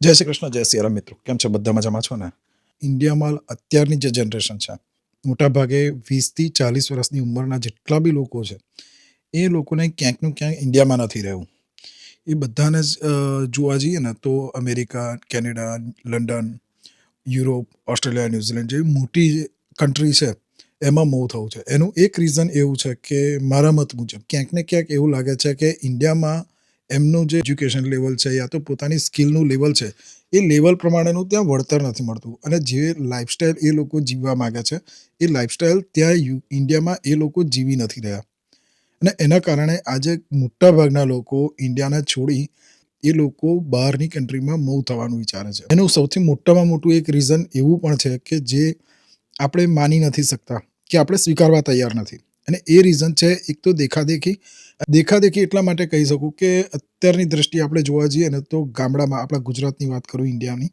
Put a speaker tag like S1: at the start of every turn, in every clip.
S1: જય શ્રી કૃષ્ણ, જય સિયારામ મિત્રો. કેમ છો? બધા મજામાં છો ને? ઇન્ડિયામાં અત્યારની જે જનરેશન છે, મોટાભાગે વીસથી ચાલીસ વર્ષની ઉંમરના જેટલા બી લોકો છે, એ લોકોને ક્યાંકનું ક્યાંક ઇન્ડિયામાં નથી રહેવું. એ બધાને જ જોવા જઈએ ને તો America, Canada, London, Europe, Australia, New Zealand જેવી મોટી કન્ટ્રી છે, એમાં મૂવ થવું છે. એનું એક રીઝન એવું છે કે મારા મત મુજબ ક્યાંક ને ક્યાંક એવું લાગે છે કે ઇન્ડિયામાં એમનું જે એજ્યુકેશન લેવલ છે યા તો પોતાની સ્કિલનું લેવલ છે, એ લેવલ પ્રમાણેનું ત્યાં વળતર નથી મળતું. અને જે લાઈફસ્ટાઈલ એ લોકો જીવવા માંગે છે, એ લાઈફસ્ટાઈલ ત્યાં યુ, ઇન્ડિયામાં એ લોકો જીવી નથી રહ્યા. અને એના કારણે આજે મોટાભાગના લોકો ઇન્ડિયાને છોડી એ લોકો બહારની કન્ટ્રીમાં મૂવ થવાનું વિચારે છે. એનું સૌથી મોટામાં મોટું એક રીઝન એવું પણ છે કે જે આપણે માની નથી શકતા કે આપણે સ્વીકારવા તૈયાર નથી. અને એ રીઝન છે, એક તો દેખાદેખી. દેખાદેખી એટલા માટે કહી શકું કે અત્યારની દ્રષ્ટિએ આપણે જોવા જઈએ ને તો ગામડામાં આપણા ગુજરાતની વાત કરું, ઇન્ડિયાની,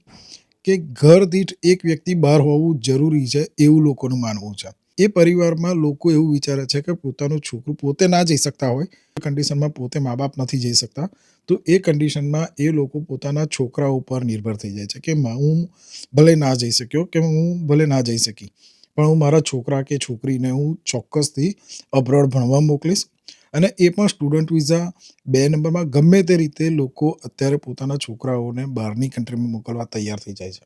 S1: કે ઘર દીઠ એક વ્યક્તિ બહાર હોવું જરૂરી છે એવું લોકોનું માનવું છે. એ પરિવારમાં લોકો એવું વિચારે છે કે પોતાનું છોકરું પોતે ના જઈ શકતા હોય કન્ડિશનમાં પોતે મા બાપ નથી જઈ શકતા, તો એ કન્ડિશનમાં એ લોકો પોતાના છોકરા ઉપર નિર્ભર થઈ જાય છે કે હું ભલે ના જઈ શક્યો, કે હું ભલે ના જઈ શકી. પણ હું મારા છોકરા કે છોકરીને હું ચોક્કસથી અબ્રોડ ભણવા મોકલીશ. અને એ પણ સ્ટુડન્ટ વિઝા બે નંબરમાં ગમે તે રીતે લોકો અત્યારે પોતાના છોકરાઓને બહારની કન્ટ્રીમાં મોકલવા તૈયાર થઈ જાય છે.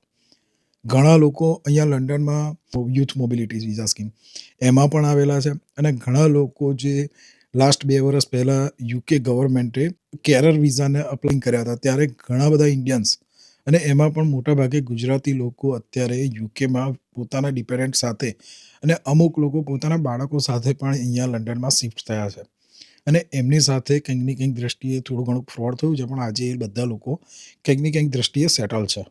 S1: ઘણા લોકો અહીંયા લંડનમાં યુથ મોબિલિટી વિઝા સ્કીમ એમાં પણ આવેલા છે અને ઘણા લોકો જે લાસ્ટ બે વર્ષ પહેલાં યુકે ગવર્મેન્ટે કેરર વિઝાને અપ્લાય કર્યા હતા. ત્યારે ઘણા બધા ઇન્ડિયન્સ અને એમાં પણ મોટાભાગે ગુજરાતી લોકો અત્યારે યુકેમાં પોતાના ડિપેન્ડન્ટ સાથે અને અમુક લોકો પોતાના બાળકો સાથે પણ અહીંયા લંડનમાં શિફ્ટ થયા છે. અને એમની સાથે કંઈકની કંઈક દ્રષ્ટિએ થોડું ઘણું ફ્રોડ થયું છે, પણ આજે એ બધા લોકો કંઈકની કંઈક દ્રષ્ટિએ સેટલ છે.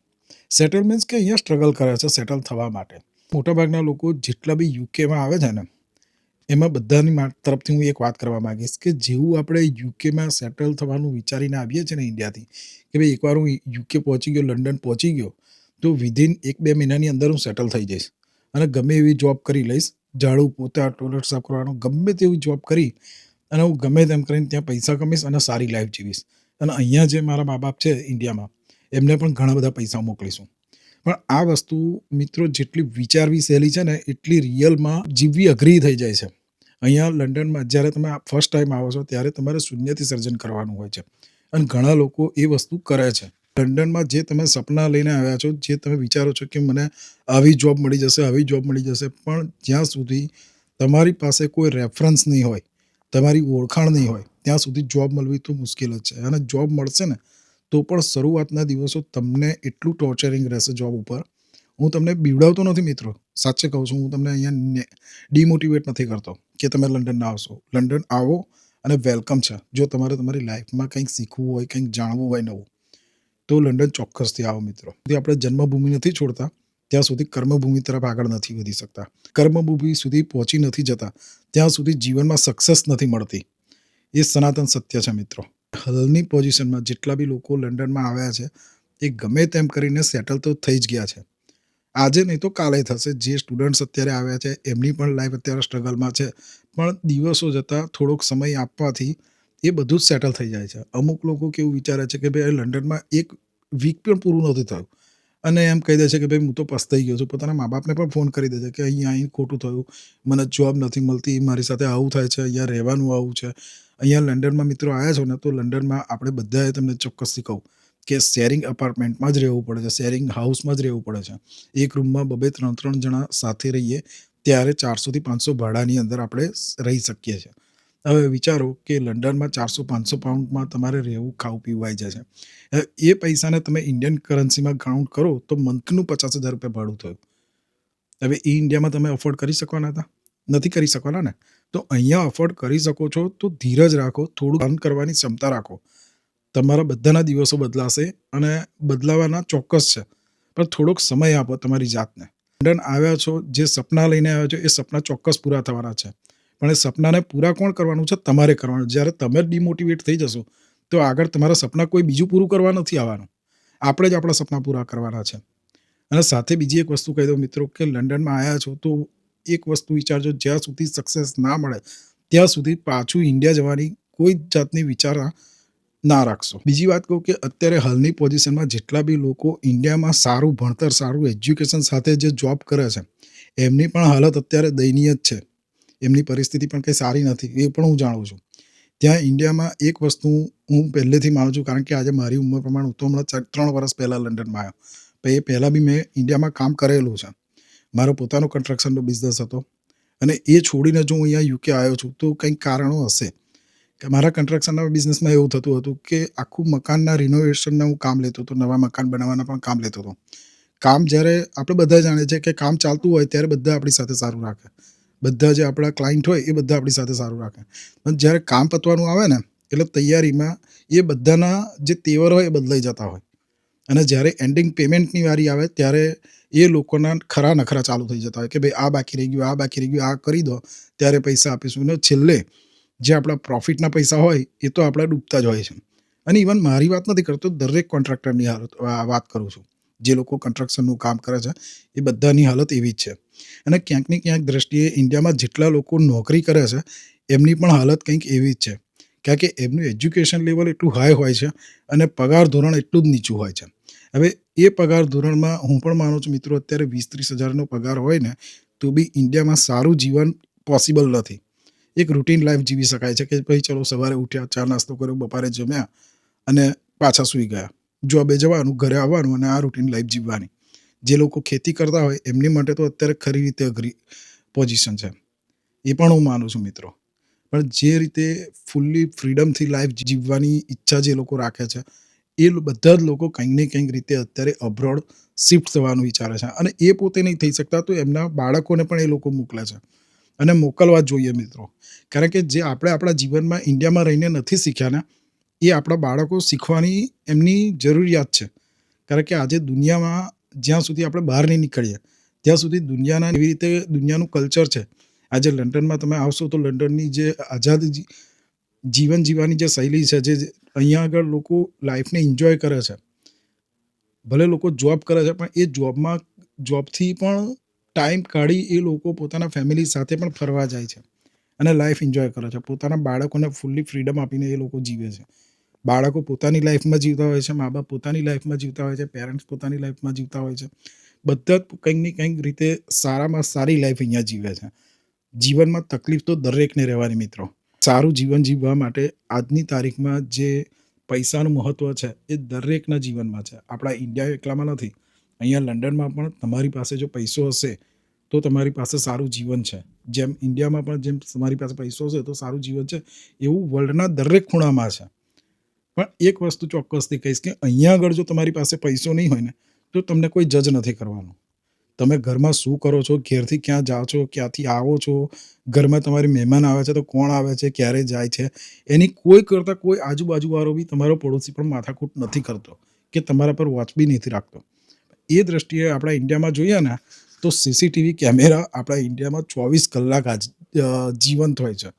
S1: સેટલ મીન્સ કે અહીંયા સ્ટ્રગલ કરે છે સેટલ થવા માટે. મોટાભાગના લોકો જેટલા બી યુકેમાં આવે છે ને એમાં બધાની મા- તરફથી હું એક વાત કરવા માંગીશ કે જેવું આપણે યુકેમાં સેટલ થવાનું વિચારીને આવીએ છીએ ને ઇન્ડિયાથી, કે ભાઈ એકવાર હું યુકે પહોંચી ગયો, લંડન પહોંચી ગયો, તો વિધિન એક બે મહિનાની અંદર હું સેટલ થઈ જઈશ. અને ગમે એવી જોબ કરી લઈશ, ઝાડુ પોતા ટોયલેટ સાફ કરવાનું, ગમે તેવી જોબ કરી, અને હું ગમે તેમ કરીને ત્યાં પૈસા કમીશ અને સારી લાઈફ જીવીશ. અને અહીંયા જે મારા મા બાપ છે ઇન્ડિયામાં, એમને પણ ઘણા બધા પૈસા મોકલીશું. પણ આ વસ્તુ મિત્રો જેટલી વિચારવી સહેલી છે ને, એટલી રિયલમાં જીવવી અઘરી થઈ જાય છે. અહીંયા લંડનમાં જ્યારે તમે ફર્સ્ટ ટાઈમ આવો છો, ત્યારે તમારે શૂન્યથી સર્જન કરવાનું હોય છે. અને ઘણા લોકો એ વસ્તુ કરે છે. લંડનમાં જે તમે સપના લઈને આવ્યા છો, જે તમે વિચારો છો કે મને આવી જોબ મળી જશે, આવી જોબ મળી જશે, પણ જ્યાં સુધી તમારી પાસે કોઈ રેફરન્સ નહીં હોય, તમારી ઓળખાણ નહીં હોય, ત્યાં સુધી જોબ મળવી તો મુશ્કેલ જ છે. અને જોબ મળશે ને તો પણ શરૂઆતના દિવસો તમને એટલું ટોર્ચરિંગ રહેશે જોબ ઉપર. હું તમને બીવડાવતો નથી મિત્રો. સાચે કહું છું, હું તમને અહીંયા ડિમોટિવેટ નથી કરતો કે તમે લંડન ના આવશો. લંડન આવો અને વેલકમ છે. જો તમારે તમારી લાઈફમાં કંઈક શીખવું હોય, કંઈક જાણવું હોય નવું, તો લંડન ચોક્કસથી આવો મિત્રો. આપણે જન્મભૂમિ નથી છોડતા, ત્યાં સુધી કર્મભૂમિ તરફ આગળ નથી વધી શકતા. કર્મભૂમિ સુધી પહોંચી નથી જતા, ત્યાં સુધી જીવનમાં સક્સેસ નથી મળતી. એ સનાતન સત્ય છે મિત્રો. હાલની પોઝિશનમાં જેટલા બી લોકો લંડનમાં આવ્યા છે, એ ગમે તેમ કરીને સેટલ તો થઈ જ ગયા છે. આજે નહીં તો કાલે થશે. જે સ્ટુડન્ટ્સ અત્યારે આવ્યા છે, એમની પણ લાઈફ અત્યારે સ્ટ્રગલમાં છે. પણ દિવસો જતાં થોડોક સમય આપવાથી એ બધું જ સેટલ થઈ જાય છે. અમુક લોકો કેવું વિચારે છે કે ભાઈ લંડનમાં એક વીક પણ પૂરું નથી થયું. અને એમ કહી દે છે કે, ભાઈ, હું તો પસ્તાઈ ગયો છું. પોતાના મા બાપને પણ ફોન કરી દે છે કે, અહીંયા અહીં ખોટું થયું. મને જોબ નથી મળતી. મારી સાથે આવું થાય છે. અહીંયા રહેવાનું આવું છે. અહીંયા લંડનમાં મિત્રો આવ્યા છો ને, તો લંડનમાં આપણે બધાએ તમને ચોક્કસથી કહું કે શેરિંગ અપાર્ટમેન્ટમાં જ રહેવું પડે છે શેરિંગ હાઉસમાં જ રહેવું પડે છે. એક રૂમમાં બબે ત્રણ ત્રણ જણા સાથે રહીએ, ત્યારે ચારસોથી પાંચસો ભાડાની અંદર આપણે રહી શકીએ છીએ. હવે વિચારો કે લંડનમાં ચારસો પાંચસો પાઉન્ડમાં તમારે રહેવું ખાવું પીવાઈ હવે એ પૈસાને તમે ઇન્ડિયન કરન્સીમાં કાઉન્ટ કરો, તો મંથનું પચાસ હજાર રૂપિયા ભાડું થયું. હવે એ ઇન્ડિયામાં તમે અફોર્ડ કરી શકવાના હતા? નથી કરી શકવાના ને? તો અહીંયા અફોર્ડ કરી શકો છો, તો ધીરજ રાખો, થોડું કામ કરવાની ક્ષમતા રાખો. તમારા બધાના દિવસો બદલાશે અને બદલાવાના ચોક્કસ છે. પણ થોડોક સમય આપો તમારી જાતને. લંડન આવ્યા છો, જે સપના લઈને આવ્યા છો, એ સપના ચોક્કસ પૂરા થવાના છે. પણ એ સપનાને પૂરા કોણ કરવાનું છે? તમારે કરવાનું. જ્યારે તમે ડિમોટિવેટ થઈ જશો, તો આગળ તમારા સપના કોઈ બીજું પૂરું કરવા નથી આવવાનું. આપણે જ આપણા સપના પૂરા કરવાના છે. અને સાથે બીજી એક વસ્તુ કહી દઉં મિત્રો કે લંડનમાં આવ્યા છો, તો એક વસ્તુ વિચારજો, જ્યાં સુધી સક્સેસ ના મળે, ત્યાં સુધી પાછું ઇન્ડિયા જવાની કોઈ જાતની વિચારણા ના રાખશો. બીજી વાત કહું કે અત્યારે હાલની પોઝિશનમાં જેટલા બી લોકો ઇન્ડિયામાં સારું ભણતર, સારું એજ્યુકેશન સાથે જે જોબ કરે છે, એમની પણ હાલત અત્યારે દયનીય જ છે. એમની પરિસ્થિતિ પણ કંઈ સારી નથી, એ પણ હું જાણું છું. ત્યાં ઇન્ડિયામાં એક વસ્તુ હું પહેલેથી માનું છું, કારણ કે આજે મારી ઉંમર પ્રમાણે હું તો હમણાં ત્રણ વર્ષ પહેલાં લંડનમાં આવ્યો. એ પહેલાં બી મેં ઇન્ડિયામાં કામ કરેલું છે. મારો પોતાનો કન્સ્ટ્રક્શનનો બિઝનેસ હતો. અને એ છોડીને જો હું અહીંયા યુકે આવ્યો છું. તો કંઈક કારણો હશે. કે મારા કન્સ્ટ્રક્શનના બિઝનેસમાં એવું થતું હતું કે આખું મકાનના રિનોવેશનના હું કામ લેતો હતો. નવા મકાન બનાવવાના પણ કામ લેતો હતો. કામ જ્યારે આપણે બધા જાણીએ છીએ કે કામ ચાલતું હોય ત્યારે બધા આપણી સાથે સારું રાખે. બધા જે આપણા ક્લાયન્ટ હોય એ બધા આપણી સાથે સારું રાખે. પણ જ્યારે કામ પતવાનું આવે ને, એટલે તૈયારીમાં એ બધાના જે તેવર હોય એ બદલાઈ જતા હોય. અને જ્યારે એન્ડિંગ પેમેન્ટની વારી આવે ત્યારે એ લોકોના ખરા નખરા ચાલુ થઈ જતા હોય કે ભાઈ આ બાકી રહી ગયું, આ બાકી રહી ગયું, આ કરી દો, ત્યારે પૈસા આપીશું. અને છેલ્લે જે આપણા પ્રોફિટના પૈસા હોય એ તો આપણા ડૂબતા જ હોય છે. અને ઇવન મારી વાત નથી કરતો, દરેક કોન્ટ્રાક્ટરની હાલત વાત કરું છું. જે લોકો કન્સ્ટ્રક્શનનું કામ કરે છે, એ બધાની હાલત એવી જ છે. અને ક્યાંક ને ક્યાંક દ્રષ્ટિએ ઇન્ડિયામાં જેટલા લોકો નોકરી કરે છે, એમની પણ હાલત કંઈક એવી જ છે. કારણ કે એમનું એજ્યુકેશન લેવલ એટલું હાઈ હોય છે અને પગાર ધોરણ એટલું જ નીચું હોય છે. હવે એ પગાર ધોરણમાં હું પણ માનું છું, મિત્રો, અત્યારે વીસ ત્રીસ હજારનો પગાર હોય ને, તો બી ઇન્ડિયામાં સારું જીવન પોસિબલ નથી. એક રૂટીન લાઈફ જીવી શકાય છે કે ભાઈ, ચલો, સવારે ઉઠ્યા, ચા નાસ્તો કર્યો, બપારે જમ્યા અને પાછા સૂઈ ગયા. જોબે જવાનું, ઘરે આવવાનું અને આ રૂટીન લાઈફ જીવવાની. જે લોકો ખેતી કરતા હોય, એમની માટે તો અત્યારે ખરી રીતે અઘરી પોઝિશન છે. એ પણ હું માનું છું, મિત્રો. પણ જે રીતે ફૂલ્લી ફ્રીડમથી લાઈફ જીવવાની ઈચ્છા જે લોકો રાખે છે એ બધા જ લોકો કંઈક ને કંઈક રીતે અત્યારે અબ્રોડ શિફ્ટ થવાનું વિચારે છે. અને એ પોતે નહીં થઈ શકતા તો એમના બાળકોને પણ એ લોકો મોકલે છે. અને મોકલવા જોઈએ મિત્રો. કારણ કે જે આપણે આપણા જીવનમાં ઇન્ડિયામાં રહીને નથી શીખ્યા ને, એ આપણા બાળકો શીખવાની એમની જરૂરિયાત છે. કારણ કે આજે દુનિયામાં જ્યાં સુધી આપણે બહાર નહીં નીકળીએ, ત્યાં સુધી દુનિયાના એવી રીતે દુનિયાનું કલ્ચર છે. આજે લંડનમાં તમે આવશો તો લંડનની જે આઝાદ જીવન જીવવાની જે શૈલી છે, જે અહીંયા આગળ લોકો લાઈફને એન્જોય કરે છે. ભલે લોકો જોબ કરે છે, પણ એ જોબમાં જોબથી પણ ટાઈમ કાઢી એ લોકો પોતાના ફેમિલી સાથે પણ ફરવા જાય છે અને લાઈફ એન્જોય કરે છે. પોતાના બાળકોને ફૂલ્લી ફ્રીડમ આપીને એ લોકો જીવે છે. બાળકો પોતાની લાઈફમાં જીવતા હોય છે, મા બાપ પોતાની લાઈફમાં જીવતા હોય છે પેરેન્ટ્સ પોતાની લાઈફમાં જીવતા હોય છે. બધા જ કંઈક ને કંઈક રીતે સારામાં સારી લાઈફ અહીંયા જીવે છે. જીવનમાં તકલીફ તો દરેકને રહેવાની મિત્રો. સારું જીવન જીવવા માટે આજની તારીખમાં જે પૈસાનું મહત્ત્વ છે, એ દરેકના જીવનમાં છે. આપણા ઇન્ડિયા એકલામાં નથી. અહીંયા લંડનમાં પણ તમારી પાસે જો પૈસો હશે, તો તમારી પાસે સારું જીવન છે. જેમ ઇન્ડિયામાં પણ જેમ તમારી પાસે પૈસો હશે, તો સારું જીવન છે. એવું વર્લ્ડના દરેક ખૂણામાં છે. પણ એક વસ્તુ ચોક્કસથી કહીશ કે અહીંયા આગળ જો તમારી પાસે પૈસો નહીં હોય ને, તો તમને કોઈ જજ નથી કરવાનું. તમે ઘરમાં શું કરો છો? ઘેરથી ક્યાં જાઓ છો? ક્યાંથી આવો છો? ઘરમાં તમારી મહેમાન આવે છે તો કોણ આવે છે? ક્યારે જાય છે? એની કોઈ કરતાં કોઈ આજુબાજુવાળો બી તમારો પડોશી પણ માથાકૂટ નથી કરતો કે તમારા પર વોચ બી નથી રાખતો. એ દ્રષ્ટિએ આપણા ઇન્ડિયામાં જોઈએ ને, તો સીસીટીવી કેમેરા આપણા ઇન્ડિયામાં ચોવીસ કલાક આજ જીવંત હોય છે.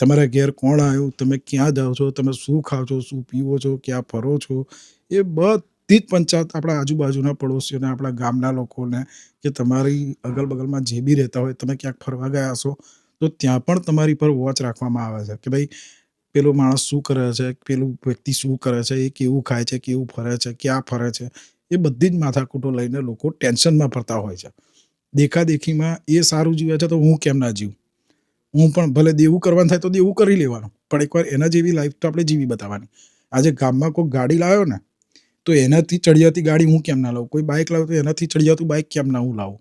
S1: તમારા ઘેર કોણ આવ્યું? તમે ક્યાં જાઓ છો? તમે શું ખાઓ છો? શું પીવો છો? ક્યાં ફરો છો? એ બધી જ પંચાયત આપણા આજુબાજુના પડોશીઓને, આપણા ગામના લોકોને કે તમારી અગલ બગલમાં જે બી રહેતા હોય, તમે ક્યાંક ફરવા ગયા હશો, તો ત્યાં પણ તમારી પર વોચ રાખવામાં આવે છે કે ભાઈ, પેલો માણસ શું કરે છે, પેલું વ્યક્તિ શું કરે છે, એ કેવું ખાય છે, કેવું ફરે છે, ક્યાં ફરે છે, એ બધી જ માથાકૂટો લઈને લોકો ટેન્શનમાં ફરતા હોય છે. દેખાદેખીમાં એ સારું જીવે છે તો હું કેમ ના જીવું? હું પણ ભલે દેવું કરવાનું થાય તો દેવું કરી લેવાનું. પણ એકવાર એના જેવી લાઈફ તો આપણે જીવી બતાવવાની. આજે ગામમાં કોઈ ગાડી લાવ્યો ને તો એનાથી ચડિયાતી ગાડી હું કેમ ના લાવું? કોઈ બાઇક લાવું તો એનાથી ચડિયાતું બાઇક કેમ ના હું લાવું?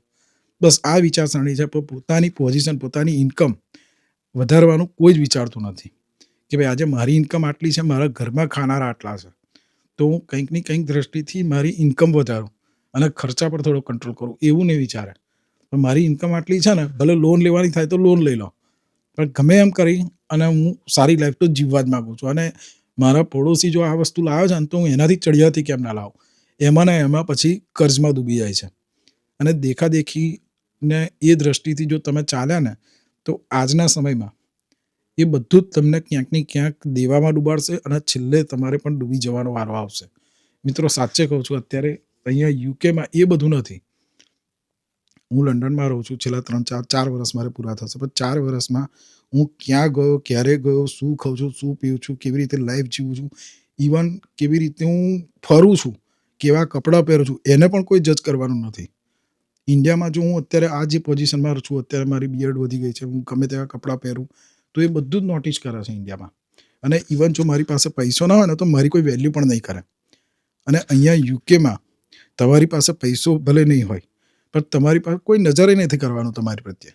S1: બસ આ વિચારસરણી છે, પણ પોતાની પોઝિશન પોતાની ઇન્કમ વધારવાનું કોઈ જ વિચારતું નથી. કે ભાઈ આજે મારી ઇન્કમ આટલી છે, મારા ઘરમાં ખાનારા આટલા છે, તો હું કંઈક ને કંઈક દ્રષ્ટિથી મારી ઇન્કમ વધારું અને ખર્ચા પર થોડો કંટ્રોલ કરું, એવું નહીં વિચારે. પણ મારી ઇન્કમ આટલી છે ને, ભલે લોન લેવાની થાય તો લોન લઈ લો. પણ ગમે એમ કરી અને હું સારી લાઈફ તો જીવવા જ માગું છું. અને મારા પડોશી જો આ વસ્તુ લાવે છે ને તો હું એનાથી ચડિયાતી કેમ ના લાવું? એમાં ને એમાં પછી કર્જમાં ડૂબી જાય છે. અને દેખાદેખીને એ દ્રષ્ટિથી જો તમે ચાલ્યા ને તો આજના સમયમાં એ બધું જ તમને ક્યાંક ને ક્યાંક દેવામાં ડૂબાડશે અને છેલ્લે તમારે પણ ડૂબી જવાનો વારો આવશે. મિત્રો, સાચે કહું છું, અત્યારે અહીંયા યુકેમાં એ બધું નથી. હું લંડનમાં રહું છું, છેલ્લા ત્રણ, ચાર ચાર વર્ષ મારે પૂરા થશે. પણ ચાર વર્ષમાં હું ક્યાં ગયો, ક્યારે ગયો, શું ખાઉં છું, શું પીઉં છું, કેવી રીતે લાઈફ જીવું છું ઇવન કેવી રીતે હું ફરું છું, કેવા કપડાં પહેરું છું, એને પણ કોઈ જજ કરવાનું નથી. ઇન્ડિયામાં જો હું અત્યારે આ જે પોઝિશનમાં છું, અત્યારે મારી બિયર્ડ વધી ગઈ છે, હું ગમે તેવા કપડાં પહેરું, તો એ બધું જ નોટિસ કરે છે ઇન્ડિયામાં અને ઇવન જો મારી પાસે પૈસો ના હોય ને, તો મારી કોઈ વેલ્યુ પણ નહીં કરે. અને અહીંયા યુકેમાં તમારી પાસે પૈસો ભલે નહીં હોય પણ તમારી પાસે કોઈ નજરે નથી કરવાનું તમારી પ્રત્યે.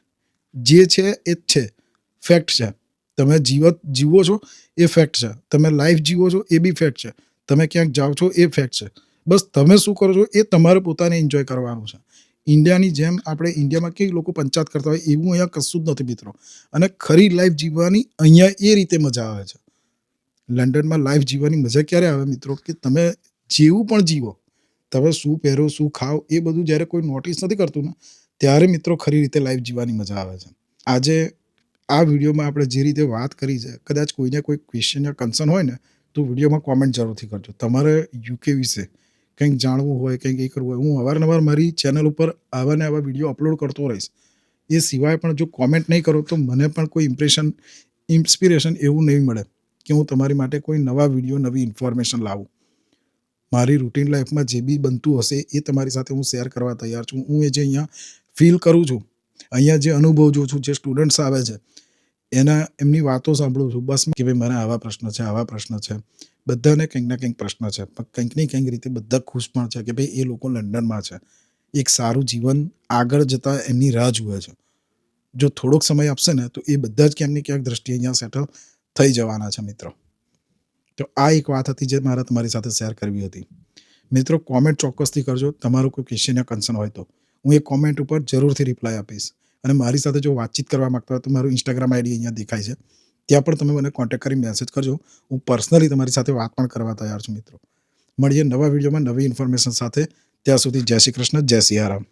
S1: જે છે એ જ છે. ફેક્ટ છે. તમે જીવત જીવો છો, એ ફેક્ટ છે. તમે લાઈફ જીવો છો, એ બી ફેક્ટ છે. તમે ક્યાંક જાઓ છો, એ ફેક્ટ છે. બસ તમે શું કરો છો, એ તમારે પોતાને એન્જોય કરવાનું છે. ઇન્ડિયાની જેમ આપણે ઇન્ડિયામાં કેવી લોકો પંચાયત કરતા હોય એવું અહીંયા કશું જ નથી મિત્રો. અને ખરી લાઈફ જીવવાની અહીંયા એ રીતે મજા આવે છે. લંડનમાં લાઈફ જીવવાની મજા ક્યારે આવે મિત્રો? કે તમે જેવું પણ જીવો તમે શું પહેરો, શું ખાઓ, એ બધું જ્યારે કોઈ નોટિસ નથી કરતું ને, ત્યારે મિત્રો ખરી રીતે લાઈફ જીવવાની મજા આવે છે. આજે આ વિડીયોમાં આપણે જે રીતે વાત કરી છે, કદાચ કોઈને કોઈ ક્વેશ્ચન યા કન્સર્ન હોય ને, તો વિડીયોમાં કોમેન્ટ જરૂરથી કરજો. તમારે યુકે વિશે કંઈક જાણવું હોય, કંઈક એ કરવું હોય, હું અવારનવાર મારી ચેનલ ઉપર આવા ને આવા વીડિયો અપલોડ કરતો રહીશ. એ સિવાય પણ જો કોમેન્ટ નહીં કરો, તો મને પણ કોઈ ઇમ્પ્રેશન ઇન્સ્પિરેશન એવું નહીં મળે કે હું તમારી માટે કોઈ નવા વીડિયો, નવી ઇન્ફોર્મેશન લાવું. મારી રૂટીન લાઈફમાં જે બી બનતું હશે એ તમારી સાથે હું શેર કરવા તૈયાર છું. હું એ જે અહીંયા ફીલ કરું છું, અહીંયા જે અનુભવ જોઉં છું, જે સ્ટુડન્ટ્સ આવે છે, એના, એમની વાતો સાંભળું છું. બસ કે ભાઈ મને આવા પ્રશ્ન છે, આવા પ્રશ્ન છે. બધાને કંઈક ના કંઈક પ્રશ્ન છે. પણ કંઈક ને કંઈક રીતે બધા ખુશ પણ છે કે ભાઈ એ લોકો લંડનમાં છે. એક સારું જીવન આગળ જતાં એમની રાહ જુએ છે. જો થોડોક સમય આપશે ને તો એ બધા જ ક્યાંક ને ક્યાંક દ્રષ્ટિએ અહીંયા સેટલ થઈ જવાના છે મિત્રો. તો આ એક વાત હતી જે મારે તમારી સાથે શેર કરવી હતી. મિત્રો કોમેન્ટ ચોક્કસથી કરજો. તમારું કોઈ ક્વેશ્ચન યા કન્સર્ન હોય તો. હું એ કોમેન્ટ ઉપર જરૂરથી રિપ્લાય આપીશ. અને મારી સાથે જો વાતચીત કરવા માંગતા હોય તો મારું ઇન્સ્ટાગ્રામ આઈડી અહીંયા દેખાય છે. ત્યાં પણ તમે મને કોન્ટેક્ટ કરી મેસેજ કરજો. હું પર્સનલી તમારી સાથે વાત પણ કરવા તૈયાર છું, મિત્રો. મળીએ નવા વિડીયોમાં નવી ઇન્ફોર્મેશન સાથે. ત્યાં સુધી જય શ્રી કૃષ્ણ, જય સિયારામ